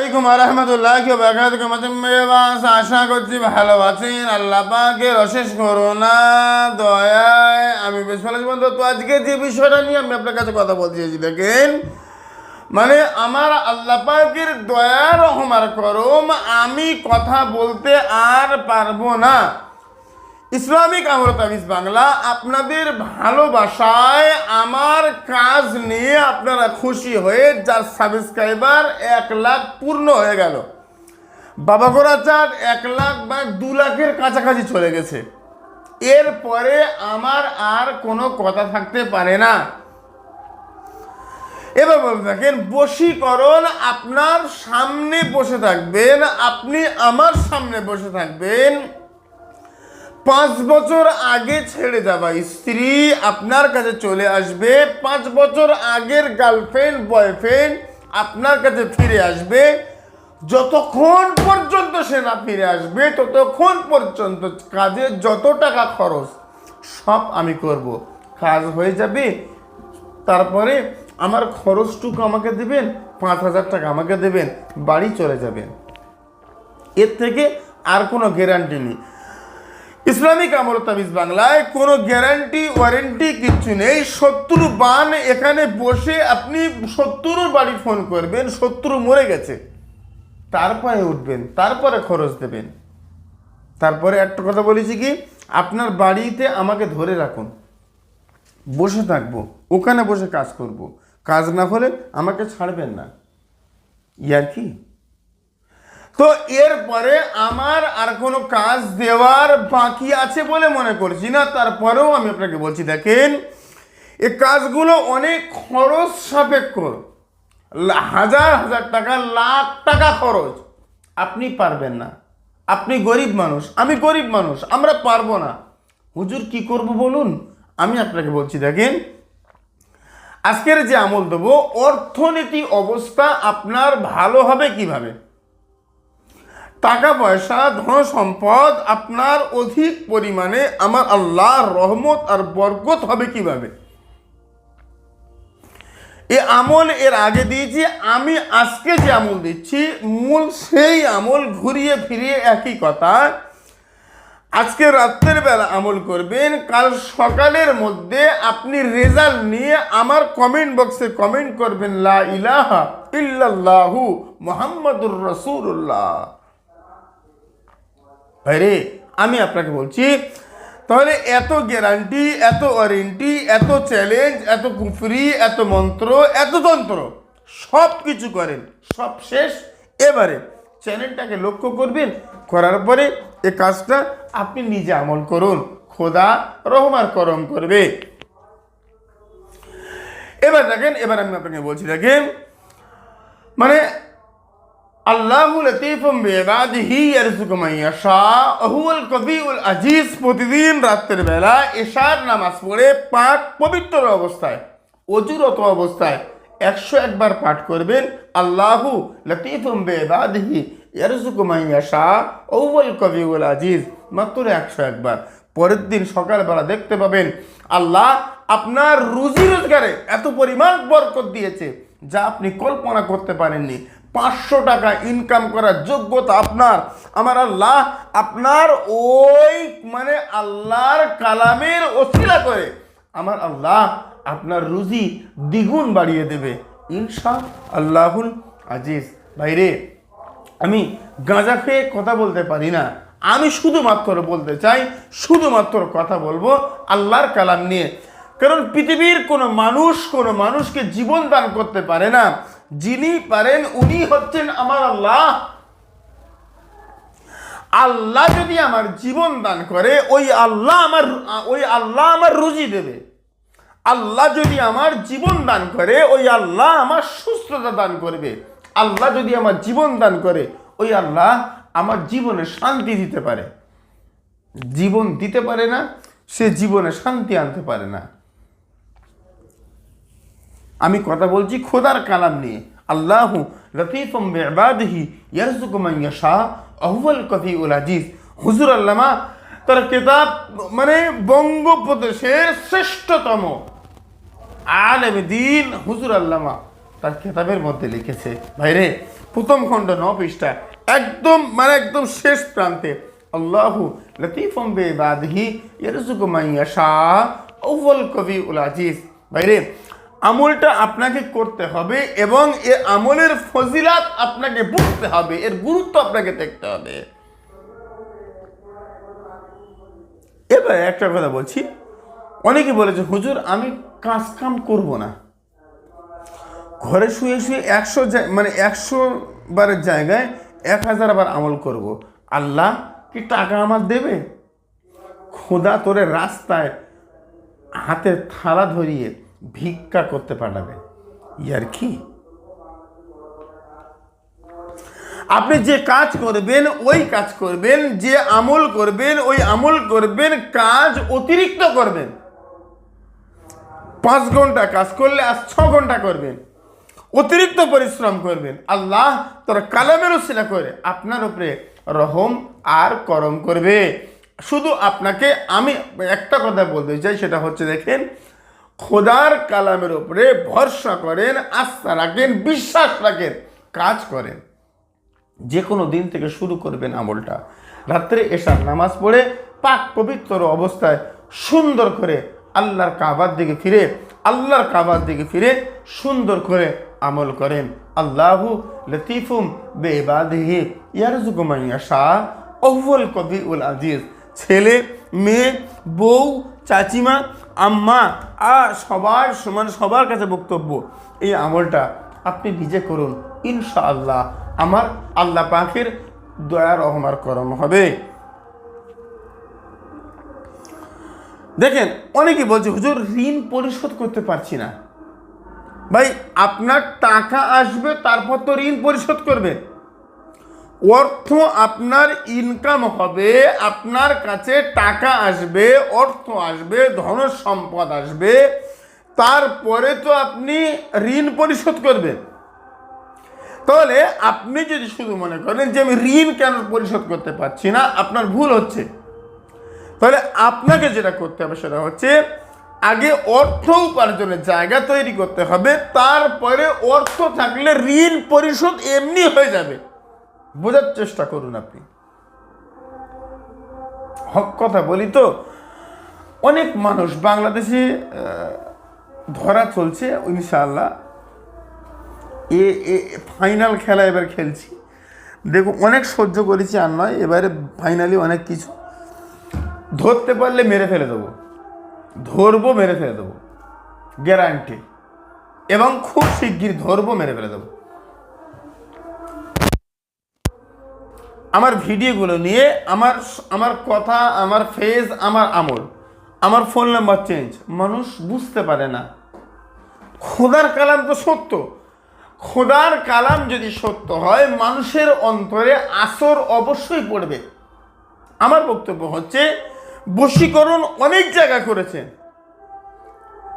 আলাইকুম রহমতুল্লাহ আশা করছি ভালো আছেন। আল্লাহ পাকের অশেষ করোনা দয়ায়। আমি বেশ ভালো বন্ধু। তো আজকে যে বিষয়টা নিয়ে আমি আপনার কাছে কথা বলতে চাইছি, দেখেন মানে আমার আল্লাহ পাকের দয়া রহমার করম, আমি কথা বলতে আর পারব না। ইসলামিক আমল তাবিজ বাংলা, আপনাদের ভালোবাসায় আমার কাজ নিয়ে আপনারা খুশি হয়ে যার সাবস্ক্রাইবার এক লাখ পূর্ণ হয়ে গেল। বাবা গোড়া চাঁদ এক লাখ বা দু লাখের কাছাকাছি চলে গেছে। এরপরে আমার আর কোনো কথা থাকতে পারে না। এবার বলতে থাকেন, বশীকরণ আপনার সামনে বসে থাকবেন, আপনি আমার সামনে বসে থাকবেন। পাঁচ বছর আগে ছেড়ে যাওয়া স্ত্রী আপনার কাছে চলে আসবে, পাঁচ বছর আগের গার্লফ্রেন্ড বয়ফ্রেন্ড আপনার কাছে ফিরে আসবে। যতক্ষণ পর্যন্ত সে না ফিরে আসবে, ততক্ষণ পর্যন্ত কাজে যত টাকা খরচ, সব আমি করব। কাজ হয়ে যাবে, তারপরে আমার খরচটুকু আমাকে দেবেন, পাঁচ হাজার টাকা আমাকে দেবেন, বাড়ি চলে যাবেন। এর থেকে আর কোনো গ্যারান্টি নেই। ইসলামিক আমল তাবিজ বাংলায় কোনো গ্যারান্টি ওয়ারেন্টি কিচ্ছু নেই। শত্রু বান এখানে বসে আপনি শত্রুর বাড়ি ফোন করবেন শত্রু মরে গেছে। তারপরে উঠবেন, তারপরে খরচ দেবেন। তারপরে একটা কথা বলেছি কি, আপনার বাড়িতে আমাকে ধরে রাখুন। বসে থাকব, ওখানে বসে কাজ করব। কাজ না হলে আমাকে ছাড়বেন না। ইয়ার কি? তো এরপরে আমার আর কোনো কাজ দেওয়ার বাকি আছে বলে মনে করছি না। তারপরেও আমি আপনাকে বলছি, দেখেন, এ কাজগুলো অনেক খরচ সাপেক্ষ। হাজার হাজার টাকা, লাখ টাকা খরচ। আপনি পারবেন না। আপনি গরিব মানুষ, আমি গরিব মানুষ, আমরা পারব না। হুজুর, কি করব বলুন? আমি আপনাকে বলছি, দেখেন, আজকের যে আমল দেবো, অর্থনীতি অবস্থা আপনার ভালো হবে কীভাবে? টাকা পয়সা ধন সম্পদ আপনার অধিক পরিমাণে আমার আল্লাহর রহমত আর বরকত হবে কীভাবে? এ আমল এর আগে দিয়েছি, আমি আজকে যে আমল দিচ্ছি, মূল সেই আমল ঘুরিয়ে ফিরিয়ে একই কথা। আজকে রাত্রের বেলা আমল করবেন, কাল সকালের মধ্যে আপনি রেজাল্ট নিয়ে আমার কমেন্ট বক্সে কমেন্ট করবেন, লা ইলাহা ইল্লাল্লাহু মুহাম্মাদুর রাসূলুল্লাহ। আরে আমি আপনাকে বলছি, তাহলে এত গ্যারান্টি এত ওয়ারেন্টি এত চ্যালেঞ্জ এত কুফরি, এত মন্ত্র, এত তন্ত্র সব কিছু করেন, সব শেষ। এবারে চ্যানেলটাকে লক্ষ্য করবেন, করার পরে এ কাজটা আপনি নিজে আমল করুন, খোদা রহমার করম করবে। এবার দেখেন, এবার আমি আপনাকে বলছি, দেখেন মানে আল্লাহু আজিজ। প্রতিদিন রাত্রের বেলা এশার নামাজ পড়ে পাঠ পবিত্র অবস্থায়, অজুরত অবস্থায় একশো একবার পাঠ করবেন, আল্লাহু লতিফুম কবিউল আজিজ, মাত্র একশো একবার। পরের দিন সকালবেলা দেখতে পাবেন, আল্লাহ আপনার রুজি রোজগারে এত পরিমাণ বরকত দিয়েছে যা আপনি কল্পনা করতে পারেননি। পাঁচশো টাকা ইনকাম করার যোগ্যতা আপনার। আমার আল্লাহ আপনার ওই মানে আল্লাহর কালামের ওসিলা করে। আমার আল্লাহ আপনার রুজি দ্বিগুণ বাড়িয়ে দেবে। ইনশা আল্লাহুল আজিজ। ভাইরে, আমি গাঁজা খেয়ে কথা বলতে পারি না। আমি শুধুমাত্র বলতে চাই, শুধুমাত্র কথা বলব আল্লাহর কালাম নিয়ে। কারণ পৃথিবীর কোনো মানুষ কোনো মানুষকে জীবন দান করতে পারে না। যিনি পারেন, উনি হচ্ছেন আমার আল্লাহ। আল্লাহ যদি আমার জীবন দান করে, ওই আল্লাহ আমার, ওই আল্লাহ আমার রুজি দেবে। আল্লাহ যদি আমার জীবন দান করে, ওই আল্লাহ আমার সুস্থতা দান করবে। আল্লাহ যদি আমার জীবন দান করে, ওই আল্লাহ আমার জীবনে শান্তি দিতে পারে। জীবন দিতে পারে না, সে জীবনে শান্তি আনতে পারে না। আমি কথা বলছি খোদার কালাম নিয়ে। আল্লাহ লতিফম বেবাদহি ইয়ারজুকু মান ইয়াশা আহুয়াল কফিউল আজিজ। হুজুর আল্লামা, তার কেতাব মানে বঙ্গোপদেশের শ্রেষ্ঠতম আলেম দিন হুজুর আল্লামা তার কেতাবের মধ্যে লিখেছে। ভাইরে, প্রথম খণ্ড ন পৃষ্ঠা, একদম মানে একদম শেষ প্রান্তে, আল্লাহু লতিফম বে বাদহি ইয়ারজুকু মাইয়াশা আউয়াল কবি উল আজিজ। ভাইরে আমলটা আপনাকে করতে হবে এবং এ আমলের ফজিলাত আপনাকে বুঝতে হবে, এর গুরুত্ব আপনাকে দেখতে হবে। এবার একটা কথা বলছি, অনেকে বলেছে, হুজুর, আমি কাজ কাম করব না। ঘরে শুয়ে শুয়ে একশো মানে একশো বারের জায়গায় এক হাজার বার আমল করব। আল্লাহ কি টাকা আমার দেবে? খোদা তোরে রাস্তায় হাতে থালা ধরিয়ে ভিক্ষা করতে পাঠাবে। ইয়ার কি? আপনি যে কাজ করবেন, ওই কাজ করবেন, যে আমল করবেন, ওই আমল করবেন, কাজ অতিরিক্ত করবেন। পাঁচ ঘণ্টা কাজ করলে আজ ছ ঘণ্টা করবেন। অতিরিক্ত পরিশ্রম করবেন। আল্লাহ তোর কালামের উসিলা করে আপনার উপরে রহম আর করম করবে। শুধু আপনাকে আমি একটা কথা বলতে চাই, সেটা হচ্ছে দেখেন খোদার কালামের উপরে ভরসা করেন, আস্থা রাখেন, বিশ্বাস রাখেন, কাজ করেন। যে কোনো দিন থেকে শুরু করবেন আমলটা। রাত্রে এসার নামাজ পড়ে পাক পবিত্র অবস্থায় সুন্দর করে আল্লাহর কাবার দিকে ফিরে, আল্লাহর কাবার দিকে ফিরে সুন্দর করে আমল করেন। আল্লাহু লতিফুম বেবাদিহি ইয়ারজুকুমাইয়া শাহ অহ্বল কবি উল আজিজ। ছেলে, মেয়ে, বউ, চাচিমা আম্মা, আ, সবার সমান সবার কাছে বক্তব্য। এই আমলটা আপনি নিজে করুন, ইনশাআল্লাহ। আমার আল্লাহ পাখির দয়া রহমার করম হবে। দেখেন অনেকে বলছে, হুজুর, ঋণ পরিশোধ করতে পারছি না। ভাই, আপনার টাকা আসবে, তারপর তো ঋণ পরিশোধ করবে। অর্থ আপনার ইনকাম হবে, আপনার কাছে টাকা আসবে, অর্থ আসবে, ধন সম্পদ আসবে, তারপরে তো আপনি ঋণ পরিশোধ করবেন। তাহলে আপনি যদি শুধু মনে করেন যে আমি ঋণ কেন পরিশোধ করতে পারছি না, আপনার ভুল হচ্ছে। তাহলে আপনাকে যেটা করতে হবে সেটা হচ্ছে, আগে অর্থ উপার্জনের জায়গা তৈরি করতে হবে, তারপরে অর্থ থাকলে ঋণ পরিশোধ এমনি হয়ে যাবে। বোঝার চেষ্টা করুন আপনি। হক কথা বলি তো, অনেক মানুষ বাংলাদেশে ধরা চলছে, ইনশাআল্লাহ। এ এ ফাইনাল খেলা এবার খেলছি। দেখো অনেক সহ্য করেছি আর নয়, এবারে ফাইনালি অনেক কিছু। ধরতে পারলে মেরে ফেলে দেবো। ধরবো, মেরে ফেলে দেবো। গ্যারান্টি এবং খুব শিগগির ধরবো, মেরে ফেলে দেবো। আমার ভিডিওগুলো নিয়ে আমার আমার কথা, আমার ফেস আমার আমল, আমার ফোন নাম্বার চেঞ্জ। মানুষ বুঝতে পারে না। খোদার কালাম তো সত্য। খোদার কালাম যদি সত্য হয়, মানুষের অন্তরে আসর অবশ্যই পড়বে। আমার বক্তব্য হচ্ছে, বশীকরণ অনেক জায়গা করেছে।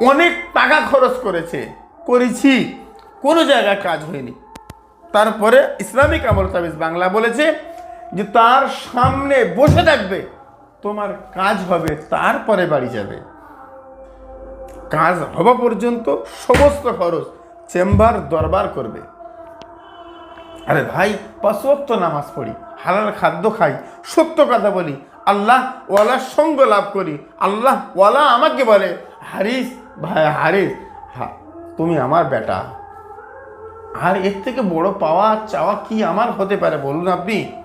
অনেক টাকা খরচ করেছে। করেছি। কোনো জায়গায় কাজ হয়নি। তারপরে ইসলামিক আমল তাবিজ বাংলা বলেছে যে তার সামনে বসে থাকবে, তোমার কাজ হবে, তারপরে বাড়ি যাবে। কাজ হওয়া পর্যন্ত সমস্ত খরচ চেম্বার দরবার করবে। আরে ভাই, পাঁচওয়াক্ত নামাজ পড়ি, হালাল খাদ্য খাই, সত্য কথা বলি, আল্লাহ ওয়ালার সঙ্গ লাভ করি, আল্লাহ ওয়ালা আমাকে বলে, হারিস ভাই, হারিস। হা তুমি আমার বেটা। আর এর থেকে বড় পাওয়া চাওয়া কি আমার হতে পারে? বলুন আপনি।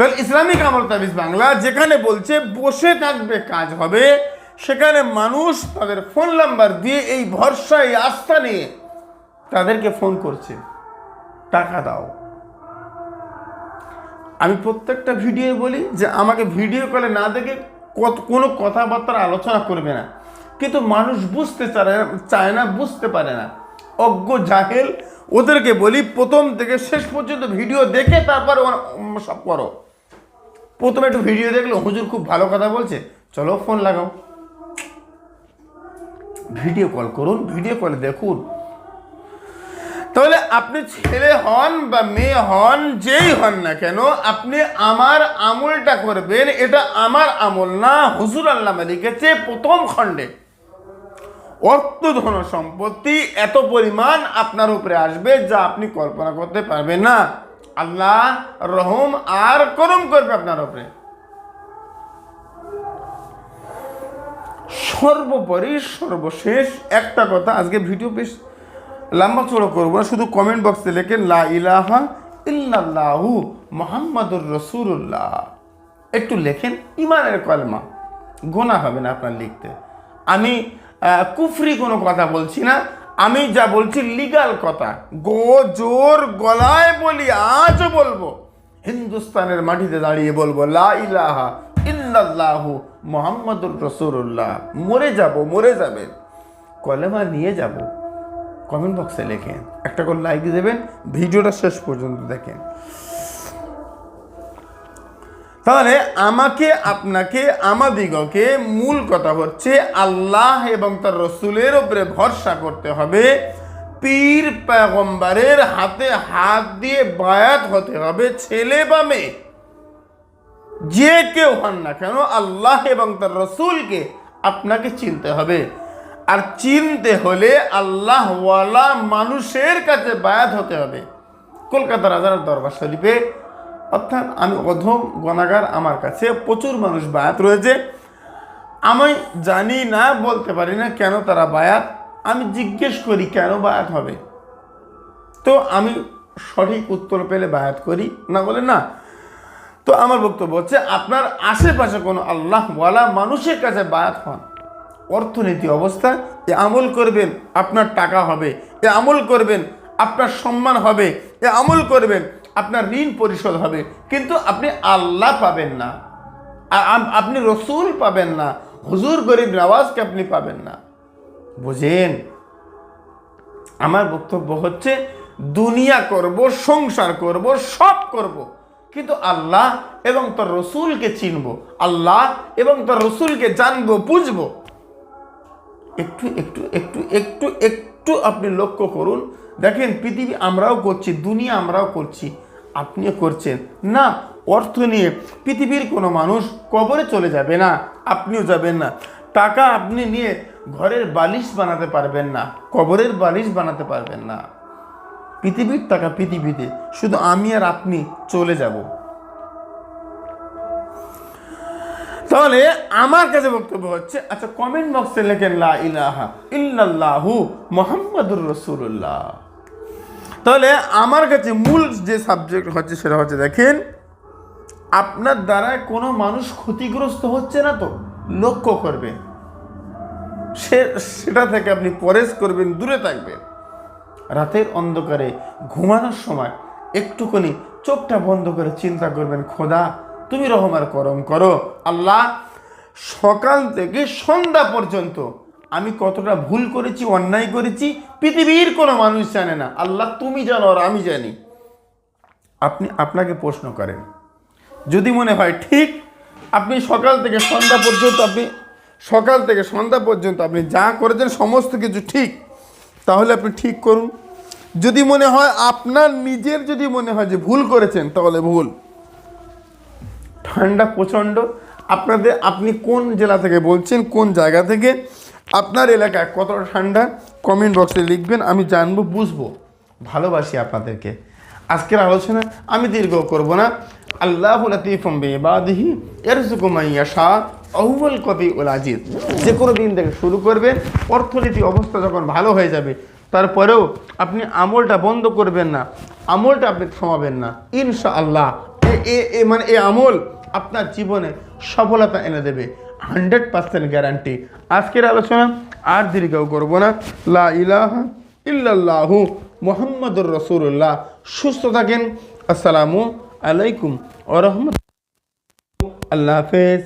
তাহলে ইসলামিক আমল তাবিজ বাংলা, যেখানে বলছে, বসে থাকবে, কাজ হবে। সেখানে মানুষ তাদের ফোন নাম্বার দিয়ে এই ভরসা, এই আস্থা নিয়ে তাদেরকে ফোন করছে। টাকা দাও। আমি প্রত্যেকটা ভিডিও বলি যে, আমাকে ভিডিও কলে না দেখে কত, কোনো কথাবার্তার আলোচনা করবে না। কিন্তু মানুষ বুঝতে চায় না চায় না, বুঝতে পারে না। অজ্ঞ জাহেল, ওদেরকে বলি, প্রথম থেকে শেষ পর্যন্ত ভিডিও দেখে তারপর সব করো। প্রথমে একটু ভিডিও দেখল, হুজুর খুব ভালো কথা বলছে। চলো ফোন লাগাও। ভিডিও কল করুন ভিডিও কলে দেখুন। তাহলে আপনি ছেলে হন বা মেয়ে হন, যেই হন না কেন, আপনি আমার আমলটা করবেন, এটা আমার আমল না, হুজুর আল্লাহ লিখেছে প্রথম খণ্ডে। অর্থ ধন সম্পত্তি এত পরিমাণ আপনার উপরে আসবে যা আপনি কল্পনা করতে পারবেন না। আল্লাহ রহম আর করম করবে আপনার উপরে। সর্বোপরি সর্বশেষ একটা কথা, আজকে ভিডিও বেশ লম্বা চড়ো করব না, শুধু কমেন্ট বক্সে লেখেন, লা ইলাহা ইল্লাল্লাহু মোহাম্মদুর রসুল্লাহ একটু লেখেন, ইমানের কলমা গোনা হবে না আপনার লিখতে। আমি কুফরি কোনো কথা বলছি না আমি যা বলছি লিগাল কথা। গো জোর গলায় বলি, আজও বলব। হিন্দুস্তানের মাটিতে দাঁড়িয়ে বলব, লা মোহাম্মদুর রসুল্লাহ মরে যাব, মরে যাবেন। কলেমা নিয়ে যাব। কমেন্ট বক্সে লেখেন। একটা করে লাইক দেবেন, ভিডিওটা শেষ পর্যন্ত দেখেন। তাহলে আমাকে, আপনাকে, আমাদিগকে মূল কথা হচ্ছে আল্লাহ এবং তার রসুলের উপরে ভরসা করতে হবে। পীর পেগম্বরের হাতে হাত দিয়ে বায়াত হতে হবে ছেলে বা মেয়ে। যে কেউ হন না কেন আল্লাহ এবং তার রসুলকে আপনাকে চিনতে হবে। আর চিনতে হলে আল্লাহওয়ালা মানুষের কাছে বায়াত হতে হবে। কলকাতা রাজার দরবার শরীফে অর্থাৎ আমি অধম গণাগার আমার কাছে প্রচুর মানুষ বায়াত রয়েছে। আমি জানি না, বলতে পারি না কেন তারা বায়াত। আমি জিজ্ঞেস করি, কেন বায়াত হবে? তো আমি সঠিক উত্তর পেলে বায়াত করি, না বলে না? তো আমার বক্তব্য হচ্ছে, আপনার আশেপাশে কোনো আল্লাহওয়ালা মানুষের কাছে বায়াত হন। অর্থনীতি অবস্থা, এ আমল করবেন, আপনার টাকা হবে। এ আমল করবেন, আপনার সম্মান হবে। এ আমল করবেন আপনার ঋণ পরিশোধ হবে, কিন্তু আপনি আল্লাহ পাবেন না। আপনি রসুল পাবেন না, হুজুর গরিব নওয়াজকে আপনি পাবেন না। বুঝেন? আমার বক্তব্য হচ্ছে, দুনিয়া করব, সংসার করব, সব করব, কিন্তু আল্লাহ এবং তার রসুলকে চিনব, আল্লাহ এবং তার রসুলকে জানব, বুঝব। একটু একটু একটু একটু একটু আপনি লক্ষ্য করুন। দেখেন, পৃথিবী আমরাও করছি, দুনিয়া আমরাও করছি, আপনিও করছেন। না, অর্থ নিয়ে পৃথিবীর কোনো মানুষ কবরে চলে যাবে না, আপনিও যাবেন না। টাকা আপনি নিয়ে ঘরের বালিশ বানাতে পারবেন না, কবরের বালিশ বানাতে পারবেন না। পৃথিবীর টাকা পৃথিবীতে, শুধু আমি আর আপনি চলে যাব। তাহলে আমার কাছে বক্তব্য হচ্ছে আচ্ছা কমেন্ট বক্সে লেখেন, লা ইলাহা মোহাম্মদুর রসুল্লাহ তাহলে আমার কাছে মূল যে সাবজেক্ট হচ্ছে সেটা হচ্ছে, দেখেন, আপনার দ্বারা কোনো মানুষ ক্ষতিগ্রস্ত হচ্ছে না তো? লক্ষ্য করবেন। সে, সেটা থেকে আপনি পরেশ করবেন, দূরে থাকবেন। রাতের অন্ধকারে ঘুমানোর সময় একটুখানি চোখটা বন্ধ করে চিন্তা করবেন, খোদা তুমি রহমার করম করো। আল্লাহ, সকাল থেকে সন্ধ্যা পর্যন্ত আমি কতটা ভুল করেছি, অন্যায় করেছি, পৃথিবীর কোনো মানুষ জানে না। আল্লাহ, তুমি জানো আর আমি জানি। আপনি, আপনাকে প্রশ্ন করেন। যদি মনে হয় ঠিক, আপনি সকাল থেকে সন্ধ্যা পর্যন্ত আপনি, সকাল থেকে সন্ধ্যা পর্যন্ত আপনি যা করেছেন সমস্ত কিছু ঠিক, তাহলে আপনি ঠিক করুন। যদি মনে হয় আপনার নিজের যদি মনে হয় যে ভুল করেছেন, তাহলে ভুল। ঠান্ডা প্রচণ্ড। আপনাদের, আপনি কোন জেলা থেকে বলছেন, কোন জায়গা থেকে? আপনার এলাকায় কতটা ঠান্ডা? কমেন্ট বক্সে লিখবেন, আমি জানব, বুঝব। ভালোবাসি আপনাদেরকে। আজকের আলোচনা আমি দীর্ঘ করব না। আল্লাহ লতিফম বেবাদিহি এরসুকুমাইয়া শাহ অহুবল কবি উল আজিজ। যে কোনো দিন থেকে শুরু করবেন, অর্থনীতি অবস্থা যখন ভালো হয়ে যাবে, তারপরেও আপনি আমলটা বন্ধ করবেন না, আমলটা আপনি থামাবেন না। ইনশা আল্লাহ এ- মানে এ আমল আপনার জীবনে সফলতা এনে দেবে। হান্ড্রেড পার্সেন্ট গ্যারান্টি আজকের আলোচনা আর দীর্ঘ করব না। লা ইলাহা ইল্লাল্লাহু মোহাম্মদুর রসুল্লাহ সুস্থ থাকেন। আসসালামু আলাইকুম আরহাম আল্লাহ হাফেজ।